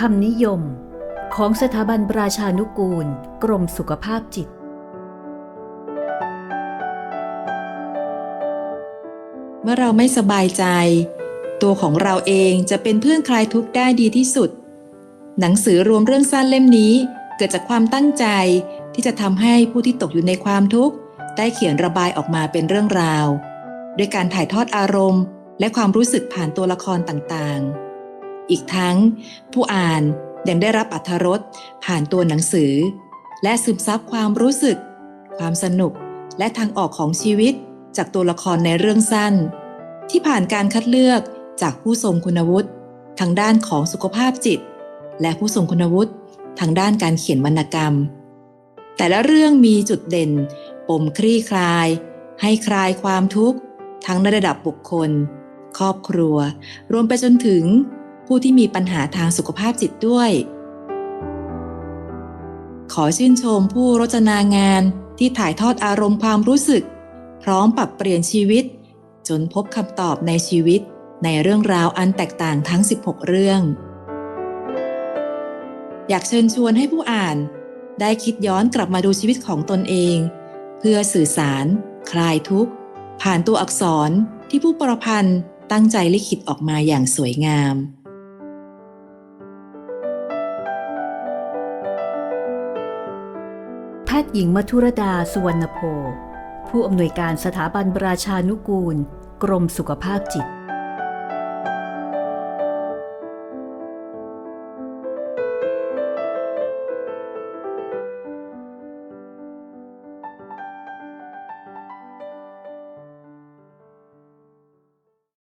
คำนิยม ของสถาบันระชานุกูล กรมสุขภาพจิต เมื่อเราไม่สบายใจ ตัวของเราเองจะเป็นเพื่อนคลายทุกข์ได้ดีที่สุด หนังสือรวมเรื่องสั้นเล่มนี้เกิดจากความตั้งใจที่จะทำให้ผู้ที่ตกอยู่ในความทุกข์ได้เขียนระบายออกมาเป็นเรื่องราว ด้วยการถ่ายทอดอารมณ์ และความรู้สึกผ่านตัวละครต่างๆ อีกทั้ง ผู้อ่านยังได้รับอรรถรสผ่านตัวหนังสือ และซึมซับความรู้สึก ความสนุกและทางออกของชีวิตจากตัวละครในเรื่องสั้น ที่ผ่านการคัดเลือกจากผู้ทรงคุณวุฒิทางด้านของสุขภาพจิต และผู้ทรงคุณวุฒิทางด้านการเขียนวรรณกรรม แต่ละเรื่องมีจุดเด่น ปมคลี่คลาย ให้คลายความทุกข์ ทั้งในระดับบุคคล ครอบครัว รวมไปจนถึง ผู้ที่มีปัญหาทางสุขภาพจิตด้วย ขอชื่นชมผู้รจนางานที่ถ่ายทอดอารมณ์ความรู้สึก พร้อมปรับเปลี่ยนชีวิต จนพบคำตอบในชีวิตในเรื่องราวอันแตกต่างทั้ง 16 เรื่อง อยากเชิญชวนให้ผู้อ่านได้คิดย้อนกลับมาดูชีวิตของตนเอง เพื่อสื่อสาร คลายทุกข์ ผ่านตัวอักษรที่ผู้ประพันธ์ตั้งใจลิขิตออกมาอย่างสวยงาม ทย์หญิงมัทุรดาสุวรรณโพผู้อำนวยการสถาบันประชานุกูล กรมสุขภาพจิต